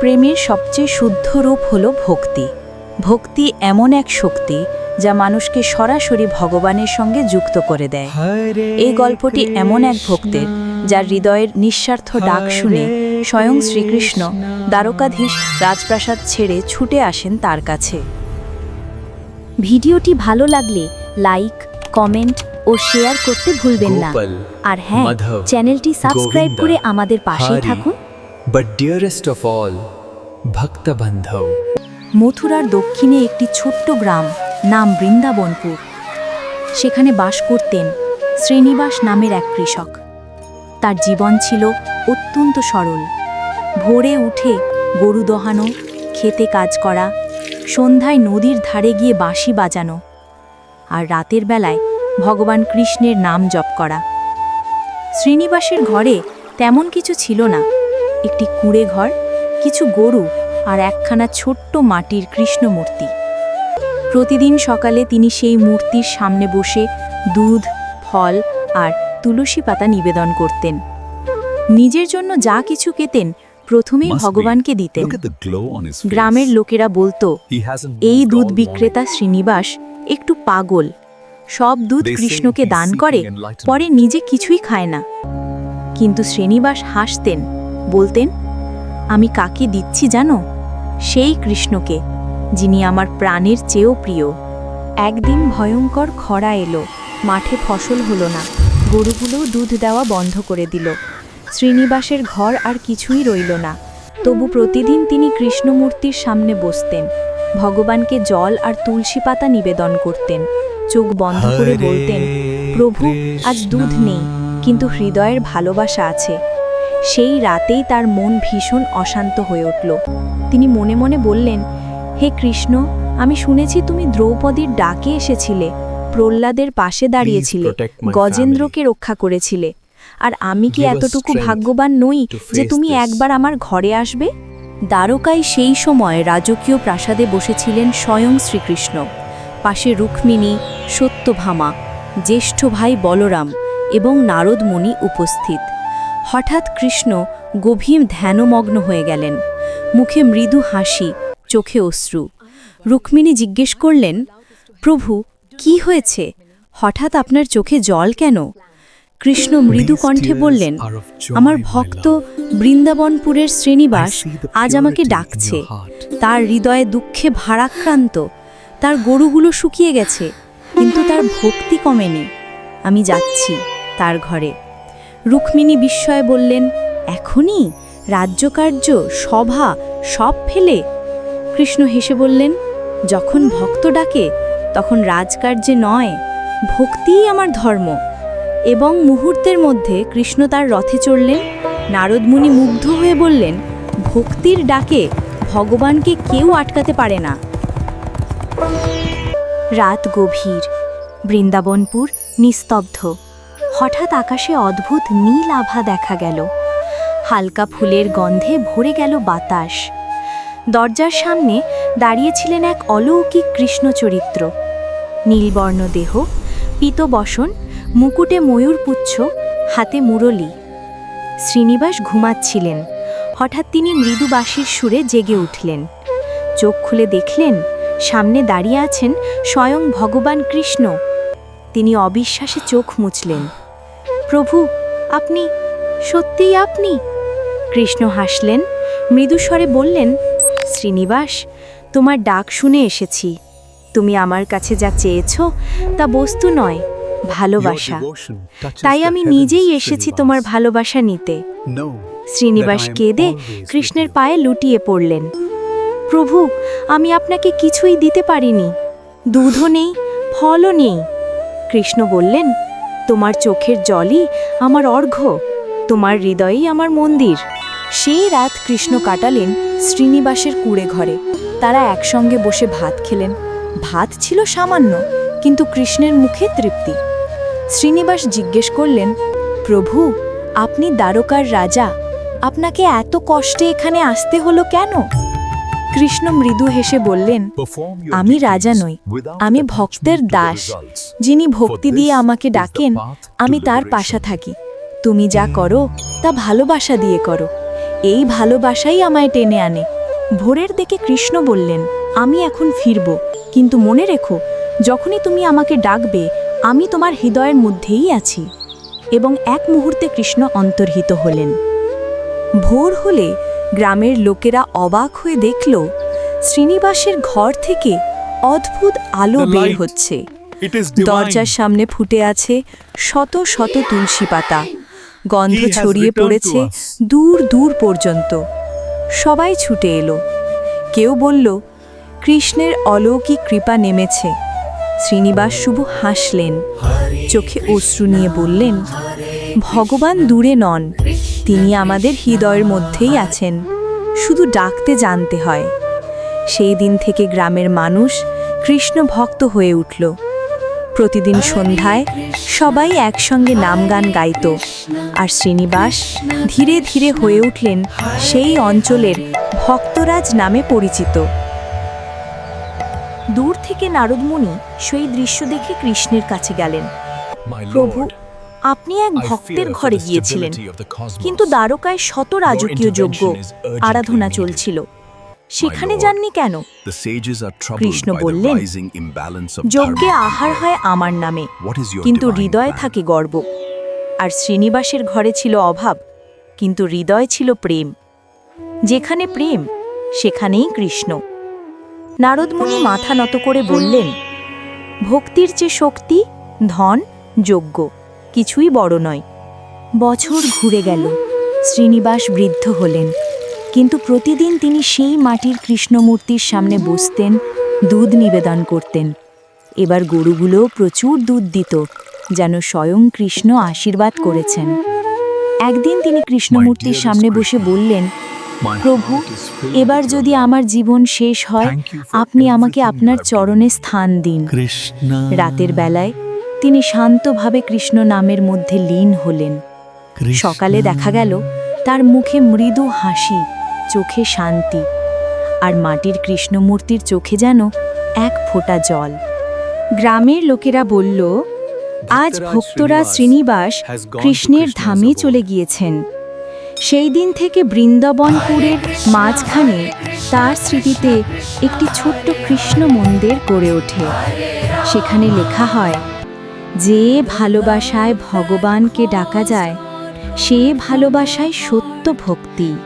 প্রেমের সবচেয়ে শুদ্ধ রূপ হল ভক্তি। ভক্তি এমন এক শক্তি যা মানুষকে সরাসরি ভগবানের সঙ্গে যুক্ত করে দেয়। এই গল্পটি এমন এক ভক্তের যার হৃদয়ের নিঃস্বার্থ ডাক শুনে স্বয়ং শ্রীকৃষ্ণ দ্বারকাধীশ রাজপ্রাসাদ ছেড়ে ছুটে আসেন তার কাছে। ভিডিওটি ভালো লাগলে লাইক কমেন্ট ও শেয়ার করতে ভুলবেন না। আর হ্যাঁ চ্যানেলটি সাবস্ক্রাইব করে আমাদের পাশেই থাকুন। Dearest of all, Bhakta Bandhav. মথুরার দক্ষিণে একটি ছোট্ট গ্রাম নাম বৃন্দাবনপুর। সেখানে বাস করতেন শ্রীনিবাস নামের এক কৃষক। তার জীবন ছিল অত্যন্ত সরল। ভোরে উঠে গরু দহানো খেতে কাজ করা সন্ধ্যায় নদীর ধারে গিয়ে বাঁশি বাজানো আর রাতের বেলায় ভগবান কৃষ্ণের নাম জপ করা। শ্রীনিবাসের ঘরে তেমন কিছু ছিল না। একটি কুঁড়ে ঘর কিছু গরু আর একখানা ছোট্ট মাটির কৃষ্ণ মূর্তি প্রতিদিন সকালে তিনি সেই মূর্তির সামনে বসে দুধ ফল আর তুলসী পাতা নিবেদন করতেন। নিজের জন্য যা কিছু পেতেন প্রথমেই ভগবানকে দিতেন. গ্রামের লোকেরা বলতো এই দুধ বিক্রেতা শ্রীনিবাস একটু পাগল। সব দুধ কৃষ্ণকে দান করে পরে নিজে কিছুই খায় না। কিন্তু শ্রীনিবাস হাসতেন। বলতেন আমি কাকে দিচ্ছি জানো? সেই কৃষ্ণকে যিনি আমার প্রাণের চেয়েও প্রিয়। একদিন ভয়ঙ্কর খরা এলো মাঠে ফসল হলো না গরুগুলোও দুধ দেওয়া বন্ধ করে দিল শ্রীনিবাসের ঘর আর কিছুই রইল না। তবু প্রতিদিন তিনি কৃষ্ণমূর্তির সামনে বসতেন ভগবানকে জল আর তুলসী পাতা নিবেদন করতেন চোখ বন্ধ করে বলতেন প্রভু আজ দুধ নেই কিন্তু হৃদয়ের ভালোবাসা আছে। সেই রাতেই তার মন ভীষণ অশান্ত হয়ে উঠল। তিনি মনে মনে বললেন হে কৃষ্ণ আমি শুনেছি তুমি দ্রৌপদীর ডাকে এসেছিলে প্রহ্লাদের পাশে দাঁড়িয়েছিলে গজেন্দ্রকে রক্ষা করেছিলে। আর আমি কি এতটুকু ভাগ্যবান নই যে তুমি একবার আমার ঘরে আসবে? দ্বারকায় সেই সময় রাজকীয় প্রাসাদে বসেছিলেন স্বয়ং শ্রীকৃষ্ণ। পাশে রুক্মিণী সত্যভামা জ্যেষ্ঠ ভাই বলরাম এবং নারদমণি উপস্থিত। হঠাৎ কৃষ্ণ গভীর ধ্যানমগ্ন হয়ে গেলেন। মুখে মৃদু হাসি চোখে অশ্রু। রুক্মিণী জিজ্ঞেস করলেন প্রভু কি হয়েছে? হঠাৎ আপনার চোখে জল কেন? কৃষ্ণ মৃদু কণ্ঠে বললেন আমার ভক্ত বৃন্দাবনপুরের the আজ আমাকে ডাকছে। তার হৃদয়ে দুঃখে ভারাক্রান্ত। তার গরুগুলো শুকিয়ে গেছে কিন্তু তার ভক্তি কমেনি। আমি যাচ্ছি তার ঘরে। রুক্মিণী বিস্ময়ে বললেন, এখনই? রাজ্যকার্য, সভা, সব ফেলে? কৃষ্ণ হেসে বললেন, যখন ভক্ত ডাকে, তখন রাজকার্যে নয়, ভক্তিই আমার ধর্ম। এবং মুহূর্তের মধ্যে কৃষ্ণ তার রথে চড়লেন। নারদমুনি মুগ্ধ হয়ে বললেন, ভক্তির ডাকে ভগবানকে কেউ আটকাতে পারে না। রাত গভীর। বৃন্দাবনপুর নিস্তব্ধ। হঠাৎ আকাশে অদ্ভুত নীল আভা দেখা গেল। হালকা ফুলের গন্ধে ভরে গেল বাতাস। দরজার সামনে দাঁড়িয়েছিলেন এক অলৌকিক কৃষ্ণ চরিত্র নীলবর্ণ দেহ পিতবসন মুকুটে ময়ূরপুচ্ছ হাতে মুরলি। শ্রীনিবাস ঘুমাচ্ছিলেন। হঠাৎ তিনি মৃদু বাঁশির সুরে জেগে উঠলেন। চোখ খুলে দেখলেন, সামনে দাঁড়িয়ে আছেন স্বয়ং ভগবান কৃষ্ণ। তিনি অবিশ্বাসে চোখ মুছলেন। প্রভু আপনি সত্যিই আপনি? কৃষ্ণ হাসলেন মৃদুস্বরে বললেন শ্রীনিবাস তোমার ডাক শুনে এসেছি। তুমি আমার কাছে যা চেয়েছ তা বস্তু নয় ভালোবাসা। তাই আমি নিজেই এসেছি তোমার ভালোবাসা নিতে। শ্রীনিবাস কেঁদে কৃষ্ণের পায়ে লুটিয়ে পড়লেন। প্রভু আমি আপনাকে কিছুই দিতে পারিনি। দুধও নেই ফলও নেই। কৃষ্ণ বললেন তোমার চোখের জলই আমার অর্ঘ্য, তোমার হৃদয়ই আমার মন্দির। সেই রাত কৃষ্ণ কাটালেন শ্রীনিবাসের কুড়ে ঘরে। তারা একসঙ্গে বসে ভাত খেলেন। ভাত ছিল সামান্য, কিন্তু কৃষ্ণের মুখে তৃপ্তি। শ্রীনিবাস জিজ্ঞেস করলেন, প্রভু, আপনি দ্বারকার রাজা, আপনাকে এত কষ্টে এখানে আসতে হলো কেন? কৃষ্ণ মৃদু হেসে বললেন আমি রাজা নই আমি ভক্তের দাস। যিনি ভক্তি দিয়ে আমাকে ডাকেন আমি তার পাশা থাকি। তুমি যা করো তা ভালোবাসা দিয়ে করো। এই ভালোবাসাই আমায় টেনে আনে। ভোরের দিকে কৃষ্ণ বললেন আমি এখন ফিরব। কিন্তু মনে রেখো যখনই তুমি আমাকে ডাকবে আমি তোমার হৃদয়ের মধ্যেই আছি। এবং এক মুহূর্তে কৃষ্ণ অন্তর্হিত হলেন। ভোর হলে গ্রামের লোকেরা অবাক হয়ে দেখল শ্রীনিবাসের ঘর থেকে অদ্ভুত আলো বের হচ্ছে. দরজার সামনে ফুটে আছে শত শত তুলসী পাতা। গন্ধ ছড়িয়ে পড়েছে দূর দূর পর্যন্ত। সবাই ছুটে এলো। কেউ বলল কৃষ্ণের অলৌকিক কৃপা নেমেছে। শ্রীনিবাস শুভ হাসলেন। চোখে অশ্রু নিয়ে বললেন ভগবান দূরে নন। তিনি আমাদের হৃদয়ের মধ্যেই আছেন। শুধু ডাকতে জানতে হয়। সেই দিন থেকে গ্রামের মানুষ কৃষ্ণ ভক্ত হয়ে উঠল। প্রতিদিন সন্ধ্যায় সবাই একসঙ্গে নাম গান গাইত আর শ্রীনিবাস ধীরে ধীরে হয়ে উঠলেন সেই অঞ্চলের ভক্তরাজ নামে পরিচিত। দূর থেকে নারদমণি সেই দৃশ্য দেখে কৃষ্ণের কাছে গেলেন। প্রভু আপনি এক ভক্তের ঘরে গিয়েছিলেন. কিন্তু দ্বারকায় শত রাজকীয় যজ্ঞ আরাধনা চলছিল। সেখানে যাননি কেন? কৃষ্ণ বললেন, যজ্ঞে আহার হয় আমার নামে কিন্তু হৃদয়ে থাকে গর্ব। আর শ্রীনিবাসের ঘরে ছিল অভাব কিন্তু হৃদয় ছিল প্রেম। যেখানে প্রেম সেখানেই কৃষ্ণ। নারদমুনি মাথা নত করে বললেন ভক্তির যে শক্তি ধন যজ্ঞ। কিছুই বড় নয়। বছর ঘুরে গেল শ্রীনিবাস বৃদ্ধ হলেন কিন্তু প্রতিদিন তিনি সেই মাটির কৃষ্ণমূর্তির সামনে বসতেন দুধ নিবেদন করতেন। এবার গরুগুলো প্রচুর দুধ দিত যেন স্বয়ং কৃষ্ণ আশীর্বাদ করেছেন। একদিন তিনি কৃষ্ণমূর্তির সামনে বসে বললেন প্রভু এবার যদি আমার জীবন শেষ হয় আপনি আমাকে আপনার চরণে স্থান দিন। রাতের বেলায় তিনি শান্তভাবে কৃষ্ণ নামের মধ্যে লীন হলেন। সকালে দেখা গেল তার মুখে মৃদু হাসি চোখে শান্তি আর মাটির কৃষ্ণমূর্তির চোখে যেন এক ফোঁটা জল। গ্রামের লোকেরা বলল আজ ভক্তরা শ্রীনিবাস কৃষ্ণের ধামে চলে গিয়েছেন। সেই দিন থেকে বৃন্দাবনপুরের মাঝখানে তার স্মৃতিতে একটি ছোট্ট কৃষ্ণ মন্দির গড়ে ওঠে। সেখানে লেখা হয় যে ভালোবাসায় ভগবানকে ডাকা যায় সে ভালোবাসায় সত্য ভক্তি।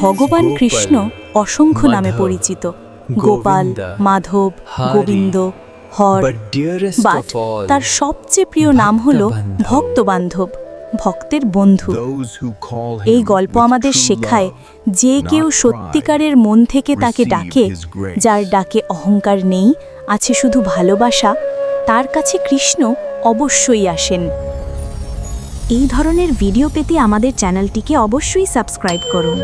ভগবান কৃষ্ণ অসংখ্য নামে পরিচিত। গোপাল মাধব গোবিন্দ হর বাট তার সবচেয়ে প্রিয় নাম হল ভক্তবান্ধব। ভক্তের বন্ধু। এই গল্প আমাদের শেখায় যে কেউ সত্যিকারের মন থেকে তাকে ডাকে যার ডাকে অহংকার নেই আছে শুধু ভালোবাসা তার কাছে কৃষ্ণ অবশ্যই আসেন। এই ধরনের ভিডিও পেতে আমাদের চ্যানেলটিকে অবশ্যই সাবস্ক্রাইব করুন।